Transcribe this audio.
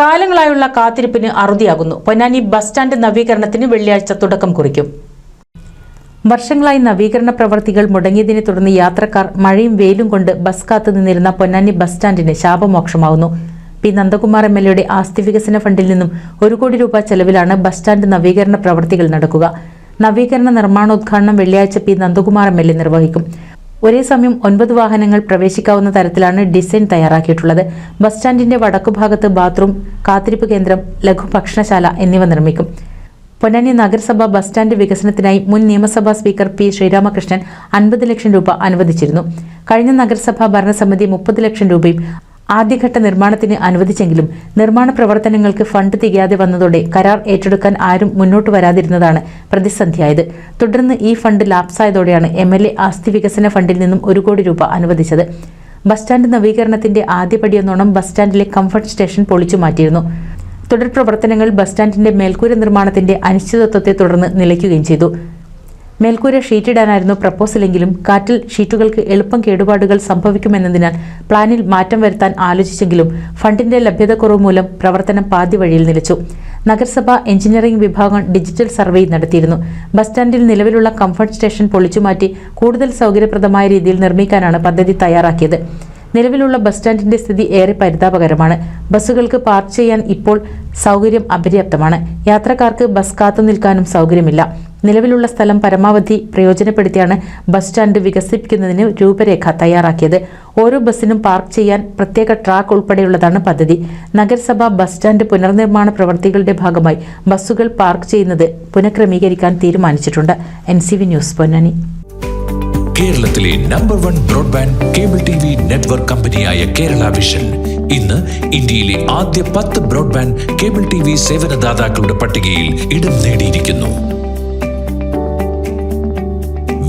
കാലങ്ങളായുള്ള കാത്തിരിപ്പിന് അറുതിയാകുന്നു. Ponnani bus stand നവീകരണത്തിന് വെള്ളിയാഴ്ച തുടക്കം കുറിക്കും. വർഷങ്ങളായി നവീകരണ പ്രവർത്തികൾ മുടങ്ങിയതിനെ തുടർന്ന് യാത്രക്കാർ മഴയും വെയിലും കൊണ്ട് ബസ് കാത്തു നിന്നിരുന്ന പൊന്നാനി ബസ് സ്റ്റാൻഡിന് ശാപമോക്ഷമാവുന്നു. പി. നന്ദകുമാർ എം എൽ എയുടെ ആസ്തി വികസന ഫണ്ടിൽ നിന്നും ഒരു കോടി രൂപ ചെലവിലാണ് ബസ് സ്റ്റാൻഡ് നവീകരണ പ്രവർത്തികൾ നടക്കുക. നവീകരണ നിർമ്മാണോദ്ഘാടനം വെള്ളിയാഴ്ച P. Nandakumar M L A നിർവഹിക്കും. ഒരേ സമയം ഒൻപത് വാഹനങ്ങൾ പ്രവേശിക്കാവുന്ന തരത്തിലാണ് ഡിസൈൻ തയ്യാറാക്കിയിട്ടുള്ളത്. ബസ് സ്റ്റാൻഡിന്റെ വടക്കുഭാഗത്ത് ബാത്റൂം കാത്തിരിപ്പ് കേന്ദ്രം ലഘു ഭക്ഷണശാല എന്നിവ നിർമ്മിക്കും. പൊന്നാനി നഗരസഭ ബസ് സ്റ്റാൻഡ് വികസനത്തിനായി മുൻ നിയമസഭാ സ്പീക്കർ പി ശ്രീരാമകൃഷ്ണൻ അൻപത് ലക്ഷം രൂപ അനുവദിച്ചിരുന്നു. കഴിഞ്ഞ നഗരസഭാ ഭരണസമിതി മുപ്പത് ലക്ഷം രൂപയും ആദ്യഘട്ട നിർമ്മാണത്തിന് അനുവദിച്ചെങ്കിലും നിർമ്മാണ പ്രവർത്തനങ്ങൾക്ക് ഫണ്ട് തികയാതെ വന്നതോടെ കരാർ ഏറ്റെടുക്കാൻ ആരും മുന്നോട്ട് വരാതിരുന്നതാണ് പ്രതിസന്ധിയായത്. തുടർന്ന് ഈ ഫണ്ട് ലാപ്സായതോടെയാണ് എം എൽ എ ആസ്തി വികസന ഫണ്ടിൽ നിന്നും ഒരു കോടി രൂപ അനുവദിച്ചത്. ബസ് സ്റ്റാൻഡ് നവീകരണത്തിന്റെ ആദ്യപടിയെന്നോണം ബസ് സ്റ്റാൻഡിലെ കംഫർട്ട് സ്റ്റേഷൻ പൊളിച്ചു മാറ്റിയിരുന്നു. തുടർ പ്രവർത്തനങ്ങൾ ബസ് സ്റ്റാൻഡിന്റെ മേൽക്കൂര നിർമ്മാണത്തിന്റെ അനിശ്ചിതത്വത്തെ തുടർന്ന് നിലയ്ക്കുകയും ചെയ്തു. മേൽക്കൂര ഷീറ്റിടാനായിരുന്നു പ്രപ്പോസലെങ്കിലും കാറ്റിൽ ഷീറ്റുകൾക്ക് എളുപ്പം കേടുപാടുകൾ സംഭവിക്കുമെന്നതിനാൽ പ്ലാനിൽ മാറ്റം വരുത്താൻ ആലോചിച്ചെങ്കിലും ഫണ്ടിന്റെ ലഭ്യതക്കുറവ് മൂലം പ്രവർത്തനം പാതി വഴിയിൽ നിലച്ചു. നഗരസഭ എഞ്ചിനീയറിംഗ് വിഭാഗം ഡിജിറ്റൽ സർവേ നടത്തിയിരുന്നു. ബസ് സ്റ്റാൻഡിൽ നിലവിലുള്ള കംഫർട്ട് സ്റ്റേഷൻ പൊളിച്ചുമാറ്റി കൂടുതൽ സൗകര്യപ്രദമായ രീതിയിൽ നിർമ്മിക്കാനാണ് പദ്ധതി തയ്യാറാക്കിയത്. നിലവിലുള്ള ബസ് സ്റ്റാൻഡിന്റെ സ്ഥിതി ഏറെ പരിതാപകരമാണ്. ബസ്സുകൾക്ക് പാർക്ക് ചെയ്യാൻ ഇപ്പോൾ സൗകര്യം അപര്യാപ്തമാണ്. യാത്രക്കാർക്ക് ബസ് കാത്തു നിൽക്കാനും സൗകര്യമില്ല. നിലവിലുള്ള സ്ഥലം പരമാവധി പ്രയോജനപ്പെടുത്തിയാണ് ബസ് സ്റ്റാൻഡ് വികസിപ്പിക്കുന്നതിന് രൂപരേഖ തയ്യാറാക്കിയത്. ഓരോ ബസ്സിനും പാർക്ക് ചെയ്യാൻ പ്രത്യേക ട്രാക്ക് ഉൾപ്പെടെയുള്ളതാണ് പദ്ധതി. നഗരസഭ ബസ് സ്റ്റാൻഡ് പുനർനിർമ്മാണ പ്രവർത്തികളുടെ ഭാഗമായി ബസ്സുകൾ പാർക്ക് ചെയ്യുന്നത് പുനഃക്രമീകരിക്കാൻ തീരുമാനിച്ചിട്ടുണ്ട്. N C V news Ponnani. കേരളത്തിലെ number one broadband cable T V network കമ്പനിയായ കേരള വിഷൻ ഇന്ന് ഇന്ത്യയിലെ ആദ്യ പത്ത് ബ്രോഡ്ബാൻഡ് കേബിൾ ടി വി സേവനദാതാക്കളുടെ പട്ടികയിൽ ഇടം നേടിയിരിക്കുന്നു.